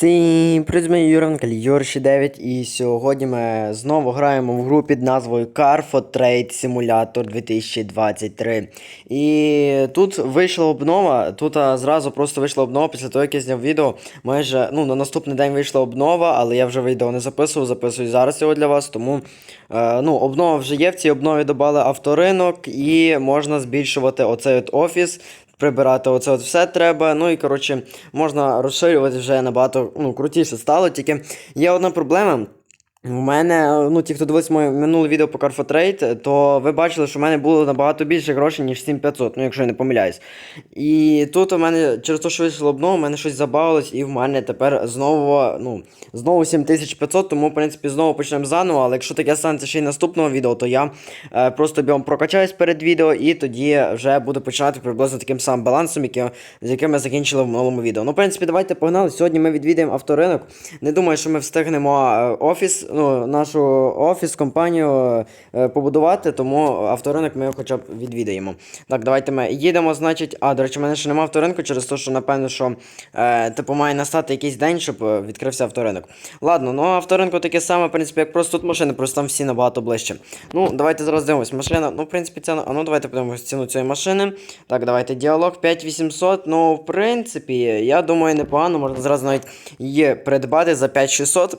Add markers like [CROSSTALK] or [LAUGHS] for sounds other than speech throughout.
Всім привіт, Юран Юрші 9 і сьогодні ми знову граємо в гру під назвою Carfo Trade Simulator 2023. І тут вийшла обнова, тут а, зразу просто вийшла обнова після того, як я зняв відео. Майже ну, на наступний день вийшла обнова, але я вже відео не записував, записую зараз його для вас, тому е, ну, обнова вже є. В цій обнові додали авторинок і можна збільшувати оцей от офіс прибирати оце от все треба. Ну і коротше, можна розширювати вже набагато ну, крутіше стало. Тільки є одна проблема. У мене, ну ті, хто дивився моє минуле відео по Carfotrade, то ви бачили, що в мене було набагато більше грошей, ніж 7500, ну якщо я не помиляюсь. І тут у мене через те, що вийшло обнову, у мене щось забавилось, і в мене тепер знову, ну, знову 7500, тому, в принципі, знову почнемо заново. Але якщо таке станеться ще й наступного відео, то я е, просто бігом прокачаюсь перед відео, і тоді вже буду починати приблизно таким самим балансом, яким, з яким ми закінчили в минулому відео. Ну, в принципі, давайте погнали. Сьогодні ми відвідаємо авторинок. Не думаю, що ми встигнемо е, офіс ну, нашу офіс, компанію е, побудувати, тому авторинок ми хоча б відвідаємо. Так, давайте ми їдемо, значить. А, до речі, в мене ще немає авторинку через те, що напевно, що е, типу має настати якийсь день, щоб е, відкрився авторинок. Ладно, ну авторинку таке саме, в принципі, як просто тут машини, просто там всі набагато ближче. Ну, давайте зараз дивимось. Машина, ну, в принципі, це. А ну давайте подивимось ціну цієї машини. Так, давайте діалог 5800. Ну, в принципі, я думаю, непогано, можна зразу навіть її придбати за 5600.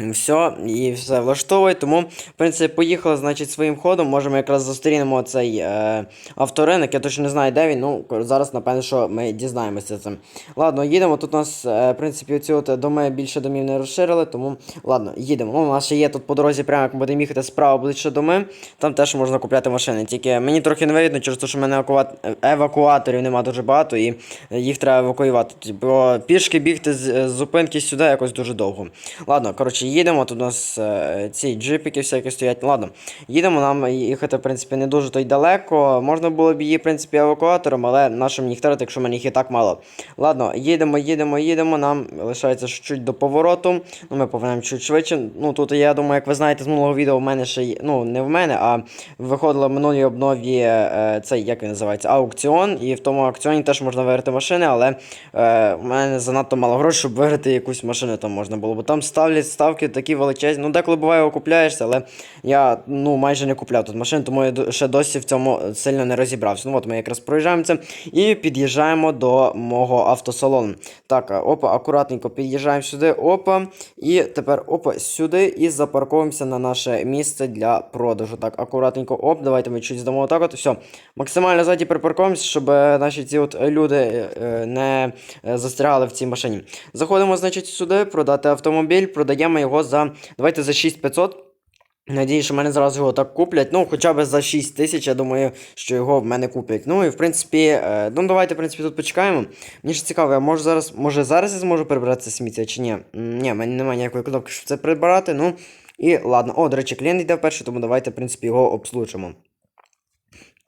Все, і все влаштовує, тому, в принципі, поїхали, значить, своїм ходом. Можемо якраз зустрінемо цей е, авторинок. Я точно не знаю, де він. Ну, зараз, напевно, що ми дізнаємося цим. Ладно, їдемо. Тут у нас, е, в принципі, оці от доми більше домів не розширили, тому ладно, їдемо. Ну, у нас ще є тут по дорозі, прямо як ми будемо їхати справа ще доми. Там теж можна купляти машини. Тільки мені трохи не вигідно, через те, що в мене евакуа- евакуаторів нема дуже багато, і їх треба евакуювати. Бо пішки бігти з, з зупинки сюди якось дуже довго. Ладно, коротше, їдемо. Тут у нас е, ці джипики всякі стоять. Ладно, їдемо, нам їхати, в принципі, не дуже то й далеко. Можна було б її, в принципі, евакуатором, але нашим їх терати, якщо мене їх і так мало. Ладно, їдемо, їдемо, їдемо. Нам лишається чуть до повороту. Ну, ми повернемо чуть швидше. Ну, тут, я думаю, як ви знаєте, з минулого відео в мене ще є. Ну, не в мене, а виходила в минулій обнові е, цей, як він називається, аукціон. І в тому аукціоні теж можна виграти машини, але е, в мене занадто мало грошей, щоб виграти якусь машину там можна було. Бо там ставлять ставки такі величезні. Ну, деколи буває окупляєшся, але я ну, майже не купляв тут машин, тому я ще досі в цьому сильно не розібрався. Ну от ми якраз проїжджаємо це і під'їжджаємо до мого автосалону. Так, опа, акуратненько під'їжджаємо сюди, опа. І тепер опа, сюди і запарковуємося на наше місце для продажу. Так, акуратненько, оп, давайте ми чуть здамо отак от. Все. Максимально ззаді припаркуємося, щоб е, наші ці от люди е, е, не е, застрягали в цій машині. Заходимо, значить, сюди, продати автомобіль, продаємо його за. Давайте за 6500. Надію, що мене зразу його так куплять. Ну, хоча б за 6 тисяч, я думаю, що його в мене куплять. Ну і в принципі, е, ну давайте, в принципі, тут почекаємо. Мені ж цікаво, я можу зараз, може зараз я зможу прибирати це сміття чи ні? Ні, в мене немає ніякої кнопки, щоб це прибирати. Ну і ладно. О, до речі, клієнт йде вперше, тому давайте, в принципі, його обслужимо.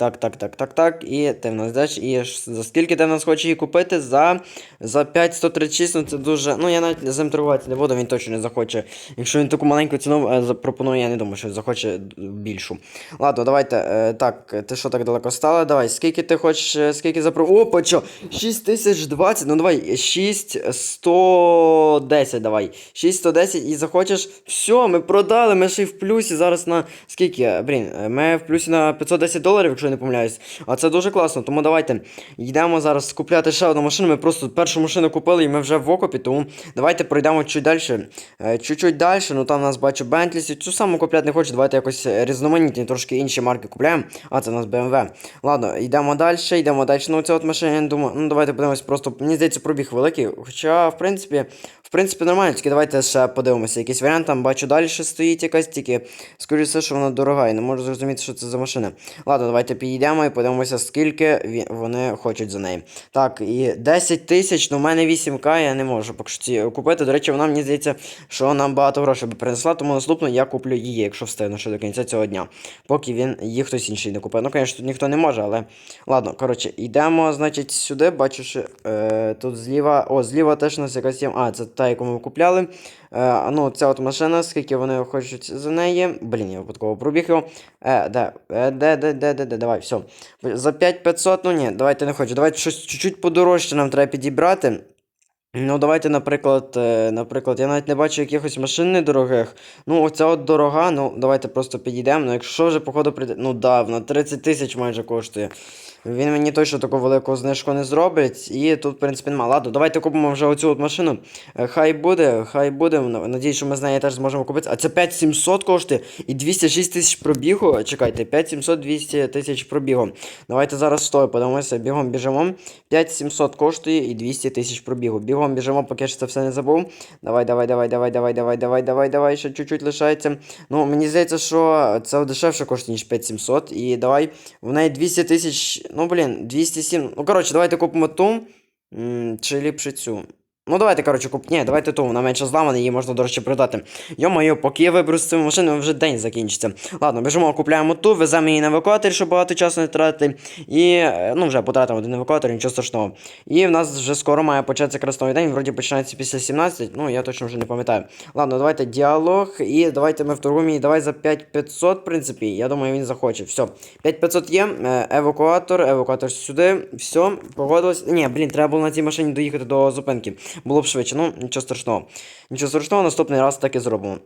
Так, так, так, так, так. І ти в нас дач. І за скільки ти в нас хоче її купити? За, за 536, ну це дуже. Ну я навіть з не буду, він точно не захоче. Якщо він таку маленьку ціну е, запропонує, я не думаю, що захоче більшу. Ладно, давайте. Е, так, ти що так далеко стала? Давай, скільки ти хочеш, е, скільки запро. Опа, що? 6020, ну давай, 6110, давай. 6110 і захочеш. Все, ми продали, ми ще й в плюсі зараз на скільки? Блін, ми в плюсі на 510 доларів, якщо не помиляюсь. А це дуже класно. Тому давайте йдемо зараз купляти ще одну машину. Ми просто першу машину купили і ми вже в окопі, тому давайте пройдемо чуть далі. Е, Чуть-чуть далі, ну там у нас бачу Бентлісі. Цю саму купляти не хочу, давайте якось різноманітні, трошки інші марки купляємо. А, це у нас BMW. Ладно, йдемо далі, йдемо далі. Ну, ця от машина, я думаю, ну давайте подивимось, просто мені здається, пробіг великий. Хоча, в принципі, в принципі, нормально, тільки давайте ще подивимося. Якийсь варіант там бачу далі стоїть якась, тільки скоріше все, що вона дорога, і не можу зрозуміти, що це за машина. Ладно, давайте підійдемо і подивимося, скільки вони хочуть за неї. Так, і 10 тисяч, ну в мене 8к, я не можу поки що ці купити. До речі, вона мені здається, що нам багато грошей би принесла, тому наступно я куплю її, якщо встигну ще до кінця цього дня. Поки він її хтось інший не купив. Ну, звісно, тут ніхто не може, але. Ладно, коротше, йдемо, значить, сюди. Бачу, е, тут зліва. О, зліва теж у нас якась є. А, це та, яку ми купляли. Е, ну, ця от машина, скільки вони хочуть за неї. Блін, я випадково пробіг його. Е, де, е, де, де, де, де, де, давай, все. За 5500, ну ні, давайте не хочу. Давайте щось чуть-чуть подорожче нам треба підібрати. Ну, давайте, наприклад, е, наприклад, я навіть не бачу якихось машин недорогих. Ну, оця от дорога, ну, давайте просто підійдемо. Ну, якщо вже, походу, прийде. Ну да, вона 30 тисяч майже коштує. Він мені точно таку велику знижку не зробить. І тут, в принципі, нема. Ладно, давайте купимо вже оцю от машину. Е, Хай буде, хай буде. Надіюсь, що ми з нею теж зможемо купити. А це 5700 коштує і 206 тисяч пробігу. Чекайте, 5700 200 тисяч пробігу. Давайте зараз стой, подивимося, бігом біжимо. 5700 коштує і 200 тисяч пробігу. Бігом біжимо, поки ж це все не забув. Давай, давай, давай, давай, давай, давай, давай, давай, давай, ще чуть-чуть лишається. Ну, мені здається, що це дешевше коштує, ніж 5700. І давай, в неї 200 тисяч, ну, блін, 207. Ну, коротше, давайте купимо ту. Чи ліпше цю. Ну, давайте, коротше, куп... Ні, давайте ту, вона менше зламана, її можна, до речі, продати. Йо-моє, поки я виберу з цю машину, вже день закінчиться. Ладно, біжимо, купляємо ту, веземо її на евакуатор, щоб багато часу не тратити. І, е, ну, вже потратимо один евакуатор, нічого страшного. І в нас вже скоро має початися красновий день, вроді починається після 17, ну, я точно вже не пам'ятаю. Ладно, давайте діалог, і давайте ми вторгуємо її, давай за 5500, в принципі, я думаю, він захоче. Все, 5500 є, е, евакуатор, евакуатор сюди, все, погодилось. Ні, блін, треба було на цій машині доїхати до зупинки. Було б швидше, ну, нічого страшного. Нічого страшного, наступний раз так і зробимо.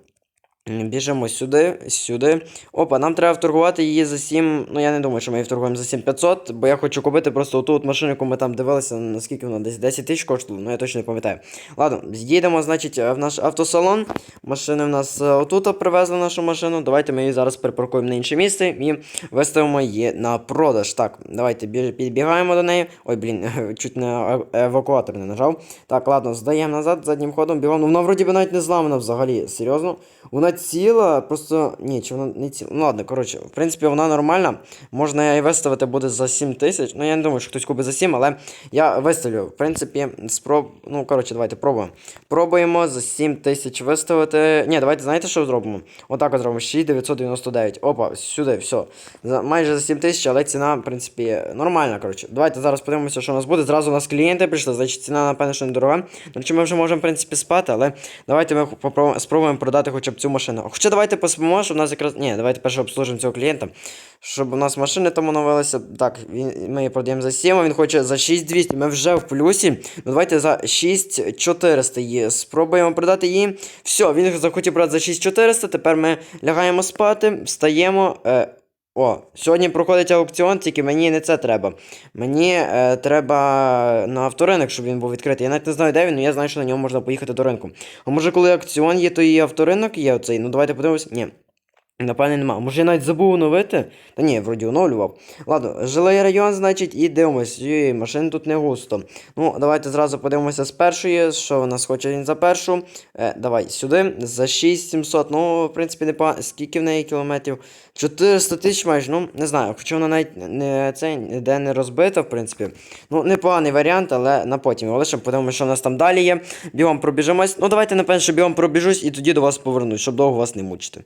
Біжимо сюди, сюди. Опа, нам треба вторгувати її за 7. Ну я не думаю, що ми її вторгуємо за 7500, бо я хочу купити просто оту от машину, яку ми там дивилися, наскільки вона десь 10 тисяч коштувала, ну я точно не пам'ятаю. Ладно, їдемо, значить, в наш автосалон. Машини в нас е, отут привезли нашу машину. Давайте ми її зараз припаркуємо на інше місце і виставимо її на продаж. Так, давайте підбігаємо до неї. Ой, блін, [LAUGHS] чуть не евакуатор не нажав. Так, ладно, здаємо назад заднім ходом, бігом. Ну вона вроді би навіть не зламана взагалі. Серйозно? Вона ціла, просто. Ні, чи вона не ціла. Ну ладно, коротше, в принципі, вона нормальна. Можна її виставити буде за 7 тисяч. Ну я не думаю, що хтось купить за 7, але я виставлю. В принципі, спроб. Ну, коротше, давайте пробуємо. Пробуємо за 7 тисяч виставити. Ні, давайте знаєте, що зробимо? Отак от зробимо 6999. Опа, сюди, все. За, майже за 7 тисяч, але ціна, в принципі, нормальна. коротше. Давайте зараз подивимося, що у нас буде. Зразу у нас клієнти прийшли, значить ціна, напевно, що недорога. До речі, ми вже можемо, в принципі, спати, але давайте ми попробуємо, спробуємо продати хоча б цю машину. Хоча давайте поспимо, щоб у нас якраз. Ні, давайте перше обслужимо цього клієнта. Щоб у нас машини там оновилися. Так, він, ми її продаємо за 7, а він хоче за 6200. Ми вже в плюсі. Ну давайте за 6400 її. Спробуємо продати її. Все, він захотів брати за 6400. Тепер ми лягаємо спати, встаємо. Е, о, сьогодні проходить аукціон, тільки мені не це треба. Мені е, треба на авторинок, щоб він був відкритий. Я навіть не знаю, де він, але я знаю, що на ньому можна поїхати до ринку. А може, коли аукціон є, то і авторинок є оцей. Ну давайте подивимось. Ні. Напевне, нема. Може я навіть забув оновити? Та ні, вроді оновлював. Ладно, жилий район, значить, і дивимось. Йой, машин тут не густо. Ну, давайте зразу подивимося з першої, що в нас хоче за першу. Е, давай сюди. За 6700. Ну, в принципі, не па... Скільки в неї кілометрів? 400 тисяч майже, ну, не знаю. Хоча вона навіть не це ніде не розбита, в принципі. Ну, непоганий варіант, але на потім. Ще подивимося, що у нас там далі є. Бігом пробіжимось. Ну, давайте, напевно, що бігом пробіжусь і тоді до вас повернусь, щоб довго вас не мучити.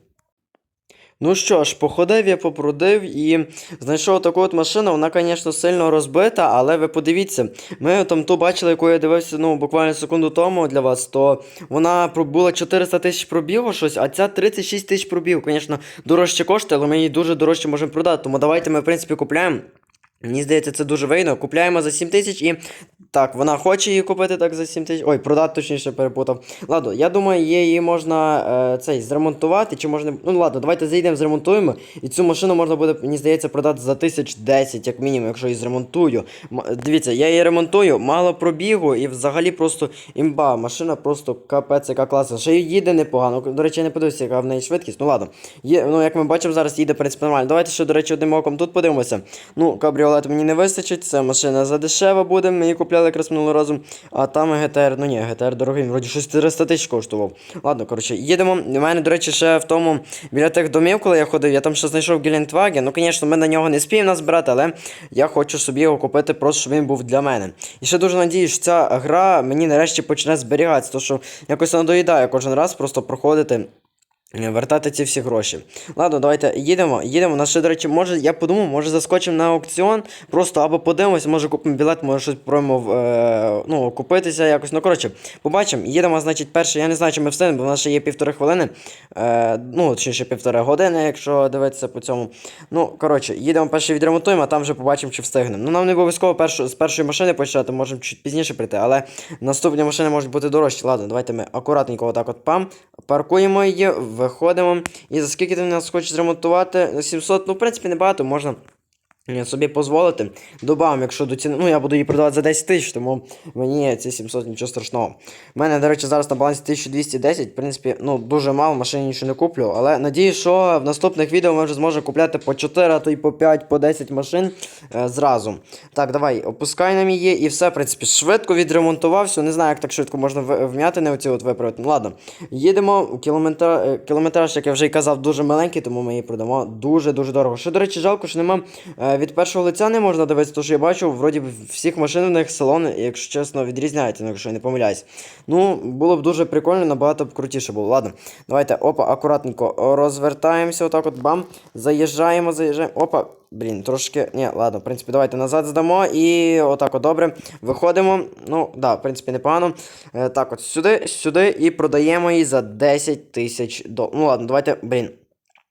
Ну що ж, походив я попрудив і знайшов таку от машину. Вона, звісно, сильно розбита, але ви подивіться, ми там ту бачили, яку я дивився ну, буквально секунду тому для вас, то вона була 400 тисяч пробігу щось, а ця 36 тисяч пробігу. Звісно, дорожче коштує, але ми її дуже дорожче можемо продати. Тому давайте ми, в принципі, купляємо. Мені здається, це дуже вигідно. Купляємо за 7 тисяч і. Так, вона хоче її купити так за 7 тисяч. Ой, продати точніше перепутав. Ладно, я думаю, її можна е, цей зремонтувати. Чи можна. Ну ладно, давайте зайдемо, зремонтуємо. І цю машину можна буде, мені здається, продати за 1010, як мінімум, якщо її зремонтую. М- дивіться, я її ремонтую, мало пробігу і взагалі просто імба. Машина просто капець, яка класна. Ще й їде непогано. До речі, я не подивився, яка в неї швидкість. Ну ладно. Є, ну, як ми бачимо, зараз їде в принципі нормально. Давайте ще, до речі, одним оком тут подивимося. Ну, кабріолет мені не вистачить, це машина задешева буде, її купляли якраз минулого разу. А там ГТР, ну ні, ГТР дорогий, вроді щось 400 тисяч коштував. Ладно, коротше, їдемо. У мене, до речі, ще в тому біля тих домів, коли я ходив, я там ще знайшов Гелендваген. Ну, звісно, ми на нього не спіємо назбирати, але я хочу собі його купити, просто щоб він був для мене. І ще дуже надіюсь, що ця гра мені нарешті почне зберігатися, тому що якось надоїдає кожен раз просто проходити. Е, вертати ці всі гроші. Ладно, давайте їдемо. Їдемо. У нас ще, до речі, може, я подумав, може заскочимо на аукціон, просто або подивимось, може купимо білет, може щось пробуємо е, ну, купитися якось. Ну, коротше, побачимо. Їдемо, значить, перше, я не знаю, чи ми встигнемо, бо в нас ще є півтори хвилини. Е, ну, чи ще півтори години, якщо дивитися по цьому. Ну, коротше, їдемо перше відремонтуємо, а там вже побачимо, чи встигнемо. Ну, нам не обов'язково першу, з першої машини почати, можемо чуть пізніше прийти, але наступні машини можуть бути дорожчі. Ладно, давайте ми акуратненько отак от пам. Паркуємо її, виходимо. І за скільки ти нас хочеш зремонтувати? 700, ну, в принципі, небагато, можна. Собі дозволити. Добавим, якщо до ціни. Ну, я буду її продавати за 10 тисяч, тому мені ці 700 нічого страшного. У мене, до речі, зараз на балансі 1210. В принципі, ну дуже мало, машині нічого не куплю. Але надію, що в наступних відео ми вже зможемо купляти по 4, а то й по 5, по 10 машин е, зразу. Так, давай, опускай нам її і все, в принципі, швидко відремонтувався. Не знаю, як так швидко можна в- вм'ятини оці от виправити. Ну ладно. Їдемо. Кілометра... е, Кілометраж, як я вже й казав, дуже маленький, тому ми її продамо дуже-дуже дорого. Що, до речі, жалко, що нема е, від першого лиця не можна дивитися, тому що я бачу, вроді всіх машин в них салони, якщо чесно, відрізняються, ну, якщо я не помиляюсь. Ну, було б дуже прикольно, набагато б крутіше було. Ладно, давайте, опа, акуратненько розвертаємося, отак от бам. Заїжджаємо, заїжджаємо. Опа. Блін, трошки. Ні, ладно, в принципі, давайте назад здамо і отак от добре. Виходимо. Ну, да, в принципі, непогано. Е, так, от сюди, сюди і продаємо її за 10 тисяч доларів. Ну ладно, давайте, блін.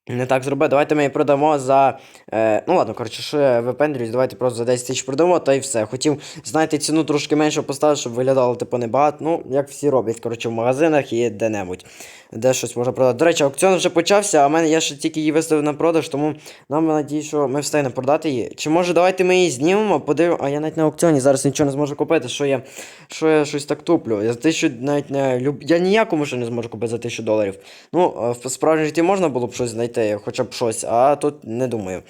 Не так зроби, давайте ми її продамо за. Е, ну ладно, коротше, що я випендрююсь, давайте просто за 10 тисяч продамо, та й все. Хотів, знаєте, ціну трошки менше поставити, щоб виглядало типу небагато. Ну, як всі роблять, коротше, в магазинах і де-небудь. Де щось можна продати. До речі, аукціон вже почався, а мене я ще тільки її виставив на продаж, тому нам надію, що ми встигнемо продати її. Чи може давайте ми її знімемо, подивимо. А я навіть на аукціоні зараз нічого не зможу купити, що я, що я щось так туплю. Я за тисячу навіть не люб... Я ніякому ще не зможу купити за тисячу доларів. Ну, в справжньому житті можна було б щось знайти, хоча б щось, а тут не думаю.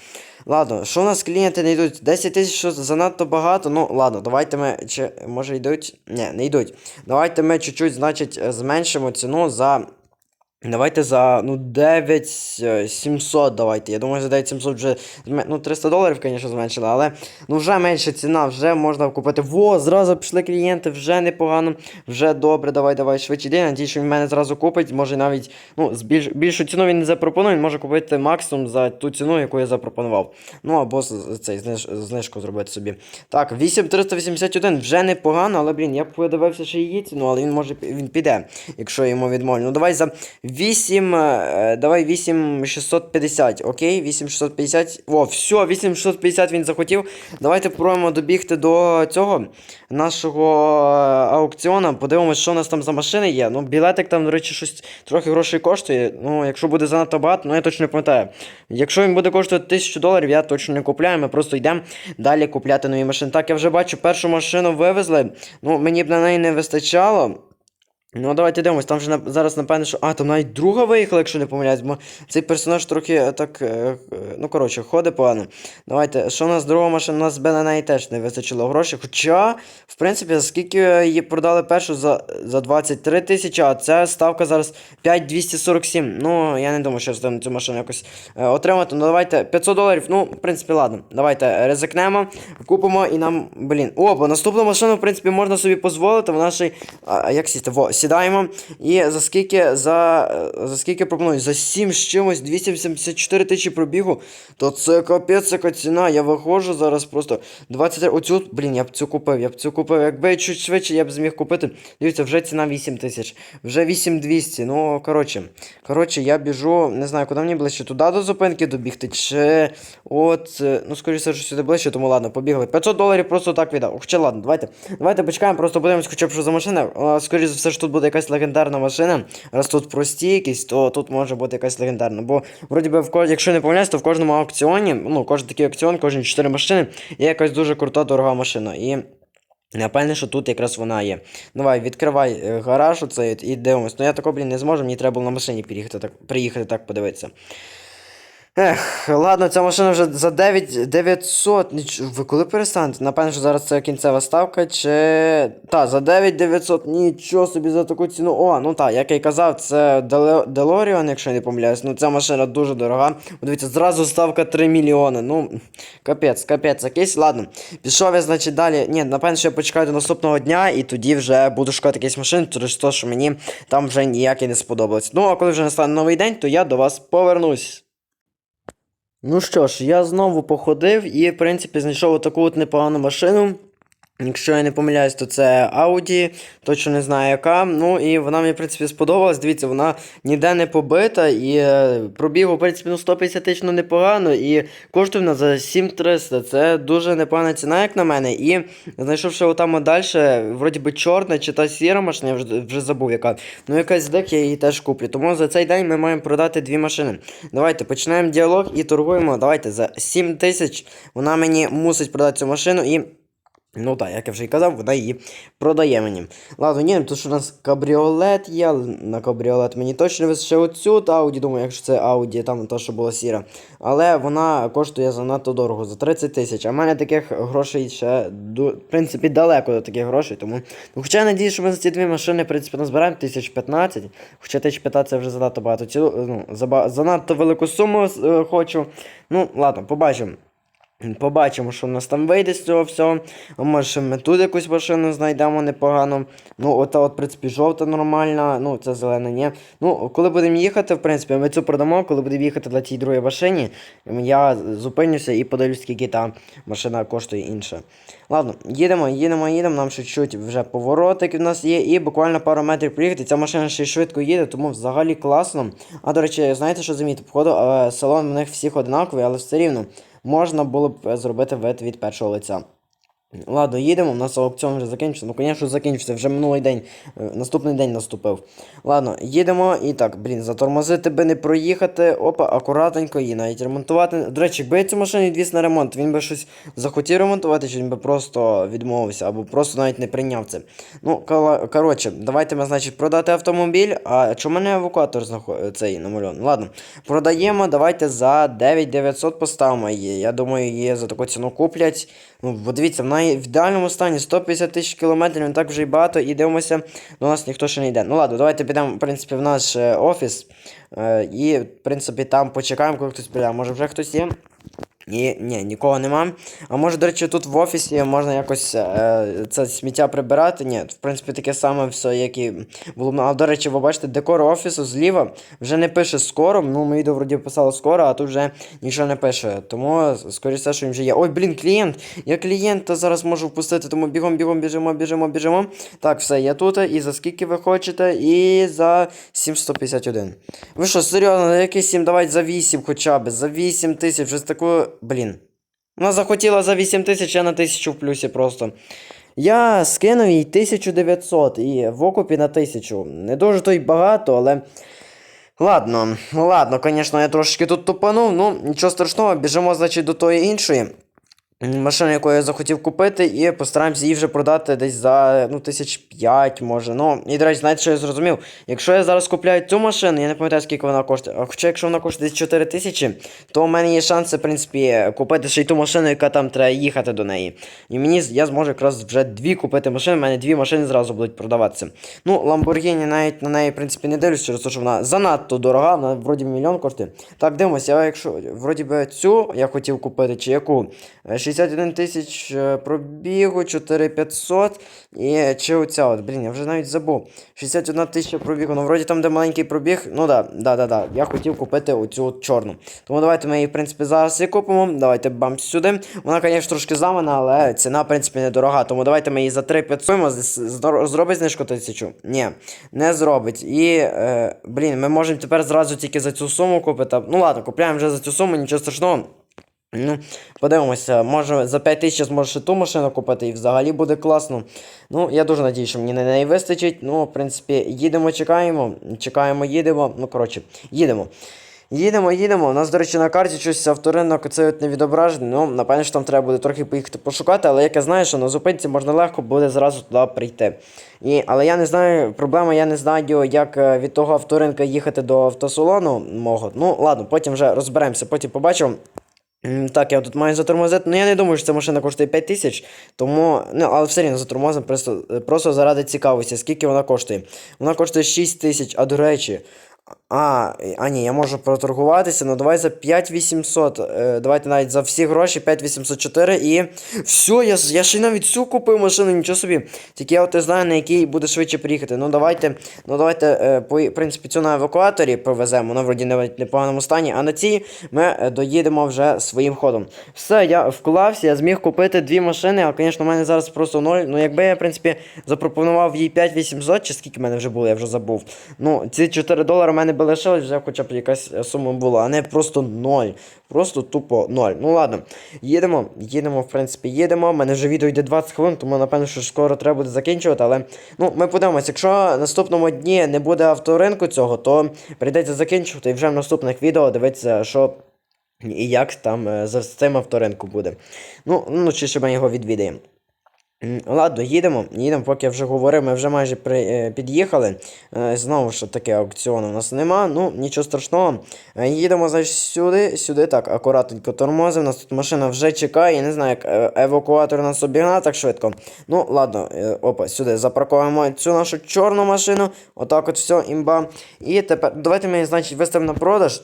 Ладно, що у нас клієнти не йдуть? 10 тисяч що занадто багато. Ну, ладно, давайте ми. Чи може йдуть? Ні, не йдуть. Давайте ми чуть-чуть, значить, зменшимо ціну за. Давайте за ну 9700 давайте. Я думаю, за 9700 вже ну 300 доларів, звісно, зменшили, але ну вже менша ціна, вже можна купити. Во, зразу пішли клієнти, вже непогано, вже добре. Давай, давай, швидше йди. Надію, що він мене зразу купить. Може навіть ну, з більш, більшу ціну він не запропонує, він може купити максимум за ту ціну, яку я запропонував. Ну або цей зниж, знижку зробити собі. Так, 8381 вже непогано, але блін, я б подивився ще її ціну, але він може він піде, якщо йому відмовлю. Ну давай за 8, е, давай 8650, окей, 8650. О, все, 8650 він захотів. Давайте спробуємо добігти до цього нашого е, аукціону. Подивимось, що у нас там за машини є. Ну, білетик там, до речі, щось трохи грошей коштує. Ну, якщо буде занадто багато, ну я точно не пам'ятаю. Якщо він буде коштувати 1000 доларів, я точно не купляю. Ми просто йдемо далі купляти нові машини. Так, я вже бачу, першу машину вивезли. Ну, мені б на неї не вистачало. Ну, давайте дивимось, там вже зараз напевне, що. А, там навіть друга виїхала, якщо не помиляюсь, бо цей персонаж трохи е, так. е, е, Ну, коротше, ходить погано. Давайте, що у нас друга машина, у нас би на неї теж не вистачило грошей. Хоча, в принципі, скільки її продали першу за, за 23 тисячі, а ця ставка зараз 5247. Ну, я не думаю, що встигну цю машину якось отримати. Ну, давайте 500 доларів. Ну, в принципі, ладно. Давайте ризикнемо, купимо і нам. Блін. О, бо наступну машину, в принципі, можна собі дозволити. Вона ще. А, як сісти? Во, сідаємо. І за скільки за, за скільки пропонують? За 7 з чимось 274 тисячі пробігу. То це капець яка ціна. Я виходжу зараз просто 23. Оцю, блін, я б цю купив, я б цю купив. Якби чуть швидше я б зміг купити. Дивіться, вже ціна 8 тисяч. Вже 8200. Ну, коротше. Коротше, я біжу, не знаю, куди мені ближче. Туди до зупинки добігти, чи от. е, Ну, скоріше, що сюди ближче, тому ладно, побігли. 500 доларів просто так віддав. Хоча ладно, давайте. Давайте почекаємо, просто подивимось, хоча б що за машина. Скоріше все, що тут буде якась легендарна машина. Раз тут прості якісь, то тут може бути якась легендарна. Бо, вроді би, в кож... якщо не помиляюсь, то в кожному аукціоні, ну, кожен такий аукціон, кожні 4 машини, є якась дуже крута дорога машина. І. Напевне, що тут якраз вона є. Давай, відкривай е, гараж оцей і дивимось. Ну я тако, блін, не зможу, мені треба було на машині приїхати так, приїхати так подивитися. Ех, ладно, ця машина вже за 9 900. Ніч... Ви коли перестанете? Напевно, що зараз це кінцева ставка, чи. Та, за 9 900, нічого собі за таку ціну. О, ну так, як я й казав, це DeLorean, якщо я не помиляюсь. Ну, ця машина дуже дорога. Дивіться, зразу ставка 3 мільйони. Ну, капець, капець, якийсь. Ладно. Пішов я, значить, далі. Ні, напевно, що я почекаю до наступного дня, і тоді вже буду шукати якісь машини, через те, що мені там вже ніякі не сподобалось. Ну, а коли вже настане новий день, то я до вас повернусь. Ну що ж, я знову походив і, в принципі, знайшов таку от непогану машину. Якщо я не помиляюсь, то це Audi, точно не знаю яка. Ну і вона мені, в принципі, сподобалась. Дивіться, вона ніде не побита і е, пробігу, в принципі, ну 150 тисяч ну, непогано. І коштує вона за 7300. Це дуже непогана ціна, як на мене. І знайшовши отам далі, вроді би чорна чи та сіра машина, я вже, вже забув яка. Ну якась дик, я її теж куплю. Тому за цей день ми маємо продати дві машини. Давайте починаємо діалог і торгуємо. Давайте за 7 тисяч вона мені мусить продати цю машину і. Ну так, як я вже й казав, вона її продає мені. Ладно, ні, тут що у нас кабріолет є, на кабріолет мені точно вистачає оцю та Ауді, думаю, якщо це Ауді, там та, що була сіра. Але вона коштує занадто дорого, за 30 тисяч. А в мене таких грошей ще, в принципі, далеко до таких грошей. Тому. Ну, хоча я надію, що ми за ці дві машини, в принципі, назбираємо 1015. Хоча 1015 це вже занадто багато. Цілу, ну, заба- занадто велику суму е, хочу. Ну, ладно, побачимо. Побачимо, що в нас там вийде з цього всього. А може ми тут якусь машину знайдемо непогано. Ну, ота от, в принципі, жовта нормальна, ну, це зелена, ні. Ну, коли будемо їхати, в принципі, ми цю продамо, коли будемо їхати на тій другій машині, я зупинюся і подивлюсь, скільки та машина коштує інша. Ладно, їдемо, їдемо, їдемо, нам ще чуть вже поворотик в нас є, і буквально пару метрів приїхати. Ця машина ще й швидко їде, тому взагалі класно. А до речі, знаєте, що замітив? Походу, е, салон в них всіх однаковий, але все рівно можна було б е, зробити вид від першого лиця. Ладно, їдемо, у нас аукціон вже закінчився. Ну, звісно, закінчився, вже минулий день, е, наступний день наступив. Ладно, їдемо і так, блін, затормозити би не проїхати. Опа, акуратненько її навіть ремонтувати. До речі, якби я цю машину відвіз на ремонт, він би щось захотів ремонтувати, чи він би просто відмовився, або просто навіть не прийняв це. Ну, коротше, давайте ми, значить, продати автомобіль. А чому мене евакуатор знахо... цей намальований? Ладно, продаємо, давайте за 9900 поставимо її. Я думаю, її за таку ціну куплять. Ну, бо дивіться, вона в ідеальному стані 150 тисяч кілометрів, не так вже й багато, і дивимося, до нас ніхто ще не йде. Ну ладно, давайте підемо, в принципі, в наш е, офіс. Е, і, в принципі, там почекаємо, коли хтось прийде. Може вже хтось є? І ні, нікого нема. А може, до речі, тут в офісі можна якось е, це сміття прибирати. Ні, в принципі, таке саме все, як і було. А до речі, ви бачите, декор офісу зліва вже не пише скоро. Ну, ми відео вроді писало скоро, а тут вже нічого не пише. Тому, скоріше, що він вже є. Ой, блін, клієнт! Я клієнта зараз можу впустити, тому бігом, бігом, біжимо, біжимо, біжимо. Так, все, я тут. І за скільки ви хочете? І за 751. Ви що, серйозно, який 7? Давайте за 8 хоча б. За 8 тисяч. Вже з такою. Блін. Вона захотіла за 8 тисяч, я на 1000 в плюсі просто. Я скинув їй 1900 і в окупі на 1000. Не дуже то й багато, але. Ладно, ладно, звісно, я трошки тут тупанув, ну нічого страшного, біжимо, значить, до тої іншої. М, Машини, яку я захотів купити, і постараємося її вже продати десь за ну, тисяч п'ять, може. Ну, і, до речі, знаєте, що я зрозумів? Якщо я зараз купляю цю машину, я не пам'ятаю, скільки вона коштує. А хоча якщо вона коштує десь 4 тисячі, то у мене є шанси, в принципі, купити ще й ту машину, яка там треба їхати до неї. І мені я зможу якраз вже дві купити машини, у мене дві машини зразу будуть продаватися. Ну, Lamborghini навіть на неї, в принципі, не дивлюсь, через те, що вона занадто дорога, вона вроді мільйон коштує. Так, дивимося, я якщо вроді би цю я хотів купити, чи яку? Е, 61 тисяч е, пробігу, 4500 і чи оця от, блін, я вже навіть забув. 61 тисяча пробігу, ну вроді там, де маленький пробіг, ну да, да, да, да. Я хотів купити оцю от чорну. Тому давайте ми її, в принципі, зараз і купимо. Давайте бам сюди. Вона, звісно, трошки замана, але ціна, в принципі, недорога. Тому давайте ми її за 3500 зробить знижку тисячу? Ні, не зробить. І, е, блін, ми можемо тепер зразу тільки за цю суму купити. Ну ладно, купляємо вже за цю суму, нічого страшного. Ну, подивимося, може за 5 тисяч зможеш і ту машину купити і взагалі буде класно. Ну, я дуже надію, що мені на неї вистачить. Ну, в принципі, їдемо, чекаємо. Чекаємо, їдемо. Ну, коротше, їдемо. Їдемо, їдемо. У нас, до речі, на карті щось авторинок це не відображений. Ну, напевно, що там треба буде трохи поїхати пошукати, але як я знаю, що на зупинці можна легко буде зразу туди прийти. І, але я не знаю, проблема, я не знаю, як е, від того авторинка їхати до автосалону мого. Ну, ладно, потім вже розберемося, потім побачимо. Так, я тут маю затормозити. Ну я не думаю, що ця машина коштує 5 тисяч, тому. Ну, але все рівно затормозимо просто, просто заради цікавості, скільки вона коштує. Вона коштує 6 тисяч, а до речі. А, а ні, я можу проторгуватися, ну давай за 5800. Е, давайте навіть за всі гроші 5804 і. Все, я, я ще навіть цю купив машину, нічого собі. Тільки я от не знаю, на якій буде швидше приїхати. Ну давайте, ну давайте, е, по, принципі, цю на евакуаторі провеземо, вона вроді не в непоганому стані, а на цій ми е, доїдемо вже своїм ходом. Все, я вклався, я зміг купити дві машини, а, звісно, в мене зараз просто ноль. Ну, якби я, в принципі, запропонував їй 5800, чи скільки в мене вже було, я вже забув. Ну, ці 4 долари мене би лишилось, вже хоча б якась е, сума була, а не просто ноль. Просто тупо ноль. Ну ладно, їдемо, їдемо, в принципі, їдемо. У мене вже відео йде 20 хвилин, тому напевно, що скоро треба буде закінчувати. Але ну, ми подивимося, якщо наступному дні не буде авторинку цього, то прийдеться закінчувати і вже в наступних відео дивитися, що і як там е, за цим авторинку буде. Ну, ну чи ще ми його відвідаємо. Ладно, їдемо, їдемо, поки я вже говорив, ми вже майже при, е, під'їхали. Е, знову ж таки, аукціону у нас нема, ну нічого страшного. Е, їдемо значить, сюди, сюди, так, акуратненько тормозимо. У нас тут машина вже чекає. Я не знаю, як евакуатор нас обігнав так швидко. Ну, ладно, опа, сюди запаркуємо цю нашу чорну машину. Отак от все, імба. І тепер давайте ми, значить, виставимо на продаж.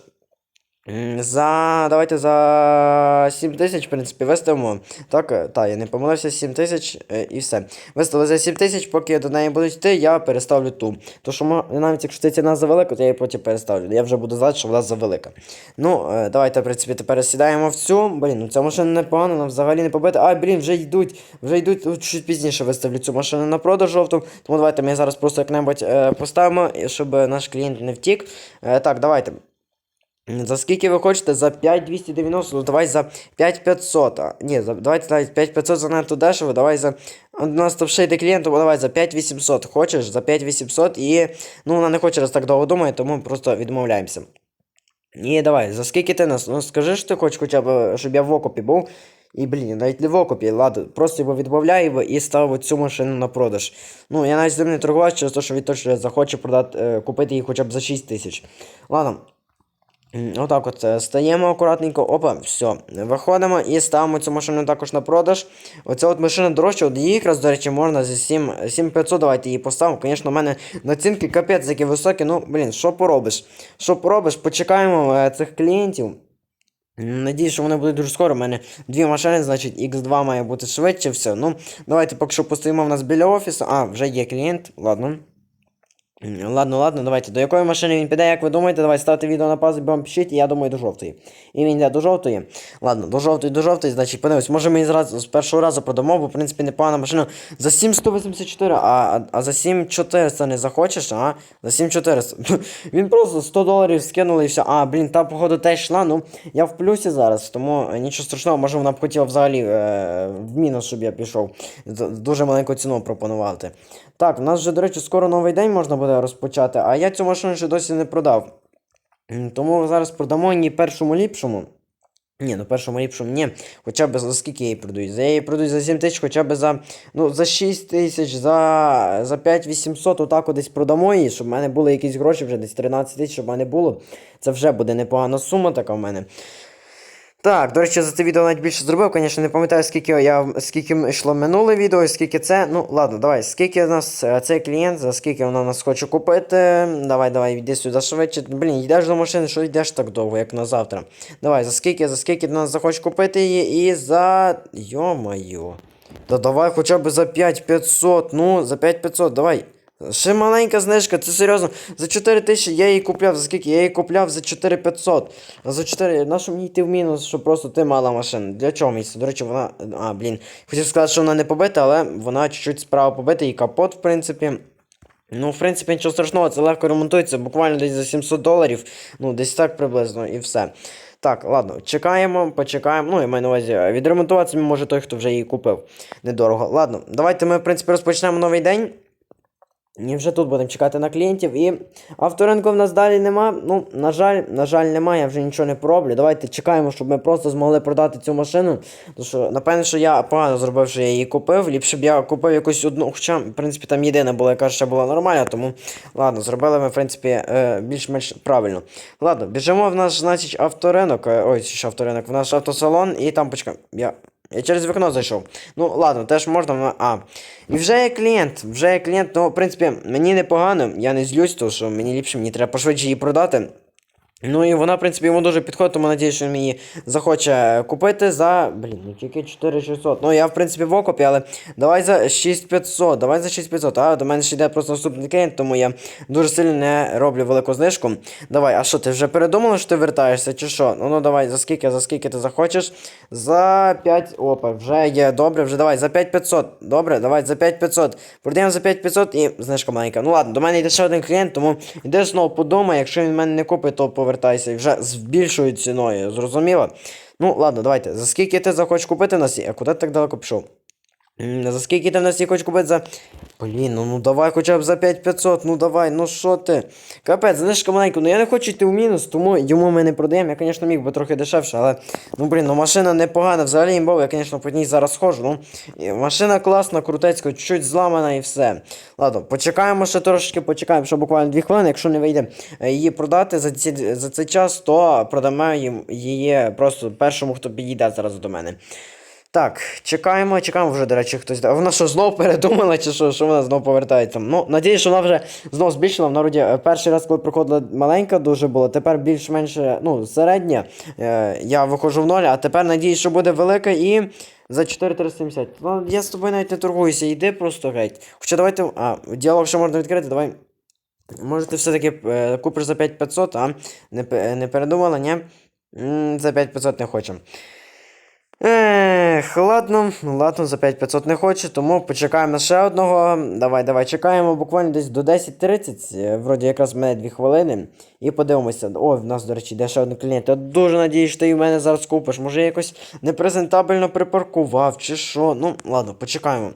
За. Давайте за 7 тисяч, в принципі, виставимо. Так, е, та, я не помилився, 7 тисяч е, і все. Виставили за 7 тисяч, поки до неї будуть йти, я переставлю ту. То що навіть якщо ціна завелика, то я її потім переставлю. Я вже буду знати, що вона завелика. Ну, е, давайте, в принципі, тепер сідаємо в цю. Блін, ну ця машина непогана, вона взагалі не побита. А, блін, вже йдуть, вже йдуть. Чуть пізніше виставлю цю машину на продаж жовту. Тому давайте ми зараз просто як-небудь поставимо, щоб наш клієнт не втік. Так, давайте. За скільки ви хочете? За 5290, ну давай за 5500. А, ні, за, давайте навіть 5500 занадто дешево, давай за... У нас там ще йде клієнт, тому давай за 5800. Хочеш? За 5800 і... Ну, вона не хоче раз так довго думає, тому просто відмовляємося. Ні, давай, за скільки ти нас? Ну скажи, що ти хочеш хоча б, щоб я в окопі був. І, блін, навіть не в окопі, ладно, просто його відмовляю його і ставив цю машину на продаж. Ну, я навіть з ним не торгувався через те, що він точно захоче продати, е, купити її хоча б за 6 тисяч. Ладно. Отак от е, стаємо акуратненько, опа, все. Виходимо і ставимо цю машину також на продаж. Оця от машина дорожча, от її якраз, до речі, можна за 7500, давайте її поставимо. Звісно, у мене націнки капець які високі, ну, блін, що поробиш? Що поробиш? Почекаємо е, цих клієнтів. М, Надіюсь, що вони будуть дуже скоро. У мене дві машини, значить, X2 має бути швидше, все. Ну, давайте поки що постоїмо в нас біля офісу. А, вже є клієнт, ладно. Ладно, ладно, давайте. До якої машини він піде, як ви думаєте? Давай ставте відео на паузу, бігом пишіть, і я думаю, до жовтої. І він йде до жовтої. Ладно, до жовтої, до жовтої, значить, подивись, може ми зразу з першого разу продамо, бо в принципі непогана машина. За 7184, а, а, а за 7400 не захочеш, а? За 7400. [LAUGHS] Він просто 100 доларів скинули і все. А, блін, та походу теж йшла, ну я в плюсі зараз, тому е, нічого страшного, може вона б хотіла взагалі е, в мінус, щоб я пішов. Дуже маленьку ціну пропонувати. Так, у нас вже, до речі, скоро новий день можна буде розпочати, а я цю машину ще досі не продав. Тому зараз продамо її першому ліпшому. Ні, ну першому ліпшому ні. Хоча б за скільки я її продаю? Я її продаю за 7 тисяч, хоча б за, ну, за 6 тисяч, за, за 5 800 отак десь продамо її, щоб в мене були якісь гроші вже десь 13 тисяч, щоб в мене було. Це вже буде непогана сума така в мене. Так, до речі, за це відео навіть зробив. Звісно, не пам'ятаю, скільки я скільки йшло минуле відео, і скільки це. Ну, ладно, давай. Скільки у нас е, цей клієнт, за скільки вона нас хоче купити. Давай, давай, йди сюди швидше. Блін, йдеш до машини, що йдеш так довго, як на завтра. Давай, за скільки, за скільки нас захочеш купити її і за. Йо-моє. Та давай хоча б за 5500. Ну, за 5500, давай. Ще маленька знижка, це серйозно. За 4 тисячі я її купляв, за скільки? Я її купляв за 4500. А за 4, на що мені йти в мінус, що просто ти мала машину? Для чого мені це? До речі, вона. А, блін. Хотів сказати, що вона не побита, але вона чуть-чуть справа побита, і капот, в принципі. Ну, в принципі, нічого страшного, це легко ремонтується, буквально десь за 700 доларів. Ну, десь так приблизно і все. Так, ладно, чекаємо, почекаємо. Ну, я маю на увазі, відремонтуватися може той, хто вже її купив. Недорого. Ладно, давайте ми, в принципі, розпочнемо новий день. І вже тут будемо чекати на клієнтів. І авторинку в нас далі нема. Ну, на жаль, на жаль, немає, я вже нічого не пороблю. Давайте чекаємо, щоб ми просто змогли продати цю машину. Тому що, напевно, що я погано зробив, що я її купив. Ліпше б я купив якусь одну. Хоча, в принципі, там єдина була, яка ще була нормальна, тому ладно, зробили ми, в принципі, е, більш-менш правильно. Ладно, біжимо в наш, значить, авторинок. е, Ой, що авторинок, в наш автосалон, і там почекаємо. Я. Я через вікно зайшов. Ну, ладно, теж можна. А. І вже є клієнт, вже є клієнт, ну, в принципі, мені непогано, я не злюсь, тому що мені ліпше, мені треба пошвидше її продати. Ну і вона, в принципі, йому дуже підходить, тому надіюсь, що він мені захоче купити за. Блін, ну тільки 4600. Ну я, в принципі, в окопі, але давай за 6500, давай за 6500. А до мене ще йде просто наступний клієнт, тому я дуже сильно не роблю велику знижку. Давай, а що, ти вже передумала, що ти вертаєшся, чи що? Ну ну давай, за скільки, за скільки ти захочеш? За 5. Опа, вже є добре, вже давай, за 5500. Добре, давай, за 5500. Продаємо за 5500 і знижка маленька. Ну ладно, до мене йде ще один клієнт, тому йди знову подумай, якщо він мене не купить, то повертайся. Вже з більшою ціною, зрозуміло? Ну, ладно, давайте. За скільки ти захочеш купити нас? А куди ти так далеко пішов? За скільки ти в нас її хочеш купити за. Блін, ну, ну давай хоча б за 5500, ну давай, ну що ти? Капець, знижка маленька, ну я не хочу йти в мінус, тому йому ми не продаємо. Я, звісно, міг би трохи дешевше, але ну блін, ну машина непогана, взагалі імбова, я, звісно, по ній зараз схожу. Ну, машина класна, крутецька, чуть зламана і все. Ладно, почекаємо ще трошечки, почекаємо, що буквально 2 хвилини. Якщо не вийде е, її продати за, ці, за цей час, то продамо її просто першому, хто підійде зараз до мене. Так, чекаємо, чекаємо вже, до речі, хтось. Вона що знову передумала, чи що, що вона знову повертається? Ну, надіюсь, що вона вже знову збільшила. В народі е, перший раз, коли приходила маленька, дуже було, тепер більш-менш, е, ну, середня. Е, я виходжу в ноль, а тепер надіюсь, що буде велика і. За 4370. Ну, я з тобою навіть не торгуюся, йди просто геть. Хоча давайте. А, діалог ще можна відкрити, давай. Може ти все-таки е, купиш за 5500, а? Не, не передумала, ні? За 5500 не хочемо. Ех, ладно, ладно, за 5500 не хочу, тому почекаємо ще одного. Давай, давай, чекаємо буквально десь до 10.30. е, Вроді якраз в мене 2 хвилини. І подивимося. О, в нас, до речі, йде ще один клієнт. Я дуже надіюсь, що ти в мене зараз купиш. Може якось непрезентабельно припаркував, чи що. Ну, ладно, почекаємо.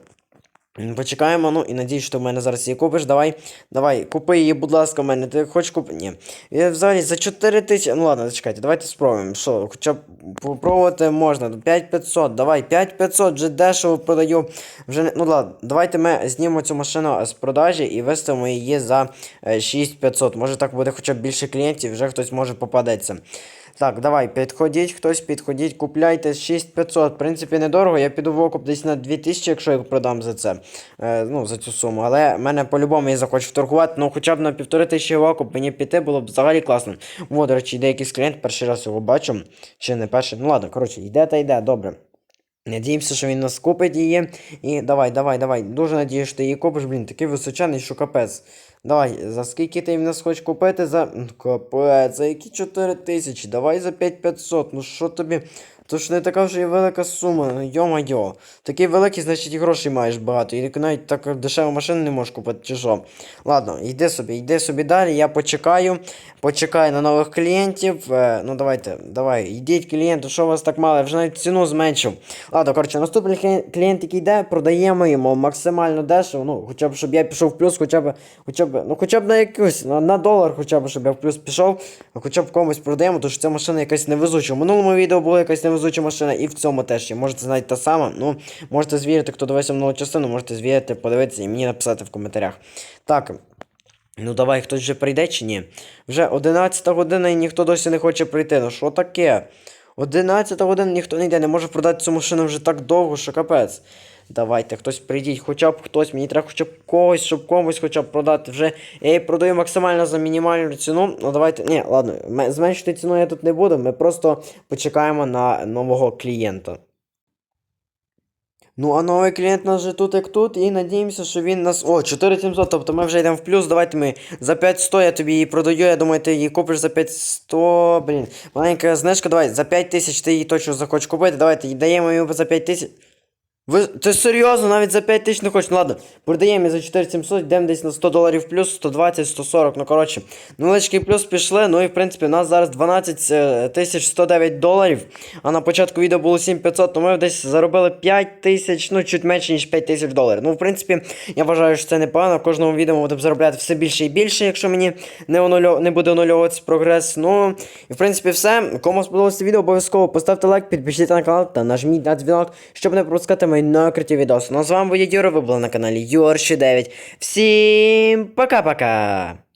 Почекаємо, ну і надіюсь, що ти в мене зараз її купиш. Давай, давай, купи її, будь ласка, в мене. Ти хочеш купити? Ні. Я взагалі за 4 тисячі. Ну ладно, зачекайте, давайте спробуємо. Що, хоча б попробувати можна. 5500, давай, 5500, вже дешево продаю. Вже не... Ну ладно, давайте ми знімемо цю машину з продажі і виставимо її за е, 6500. Може так буде хоча б більше клієнтів, вже хтось може попадеться. Так, давай, підходіть, хтось підходіть, купляйте 6500. В принципі, недорого. Я піду в окуп десь на 2000, якщо я продам за це. Е, ну, за цю суму. Але мене по-любому я захочу торгувати. Ну, хоча б на півтори тисячі в окуп мені піти було б взагалі класно. О, до речі, йде якийсь клієнт, перший раз його бачу. Чи не перший. Ну ладно, коротше, йде та йде, добре. Надіємося, що він нас купить її. І давай, давай, давай. Дуже надіюсь, що ти її купиш, блін, такий височений, що капець. Давай, за скільки ти в нас хочеш купити? За. Капець, за які 4 тисячі? Давай за 5500. Ну що тобі? То ж не така вже і велика сума, йо-майо. Такий великий, значить і грошей маєш багато. І навіть так дешеву машину не можеш купити, чи що. Ладно, йди собі, йди собі далі, я почекаю. Почекаю на нових клієнтів. Е, ну давайте, давай, йдіть клієнту, що у вас так мало, я вже навіть ціну зменшив. Ладно, коротше, наступний клієнт, який йде, продаємо йому максимально дешево. Ну, хоча б щоб я пішов в плюс, хоча б, хоча б, ну хоча б на якусь, на, на долар, хоча б, щоб я в плюс пішов, хоча б комусь продаємо, тому що ця машина якась невезуча. В минулому відео була якась невезуча машина, і в цьому теж є. Можете знати та сама. Ну, можете звірити, хто дивився минулу частину, можете звірити, подивитися і мені написати в коментарях. Так. Ну давай, хтось вже прийде чи ні? Вже 11 година і ніхто досі не хоче прийти. Ну що таке? 11 година ніхто не йде, не може продати цю машину вже так довго, що капець. Давайте, хтось прийдіть, хоча б хтось, мені треба хоча б когось, щоб комусь хоча б продати. Вже я її продаю максимально за мінімальну ціну. Ну давайте. Ні, ладно, зменшити ціну я тут не буду. Ми просто почекаємо на нового клієнта. Ну, а новий клієнт у нас вже тут як тут, і надіємося, що він нас. О, 4700, тобто ми вже йдемо в плюс. Давайте ми за 5100 я тобі її продаю. Я думаю, ти її купиш за 5100. Блін, маленька знижка, давай, за 5000 ти її точно захочеш купити. Давайте даємо йому за 5000. Ви це серйозно, навіть за 5 тисяч не хочу. Ну ладно, продаємо за 4700, йдемо десь на 100 доларів плюс, 120, 140. Ну коротше, невеличкий плюс пішли. Ну і в принципі, у нас зараз 12 е, тисяч 109 доларів. А на початку відео було 7500, то ми десь заробили 5 тисяч, ну чуть менше, ніж 5 тисяч доларів. Ну, в принципі, я вважаю, що це непогано. В кожному відео будемо заробляти все більше і більше, якщо мені не, онулю... не буде онулюватися прогрес. Ну, і в принципі, все. Кому сподобалося відео, обов'язково поставте лайк, підпишіться на канал та нажміть на дзвінок, щоб не пропускати мої нові круті відоси. Ну а вами був Юра, ви були на каналі Юрші 9. Всім пока-пока!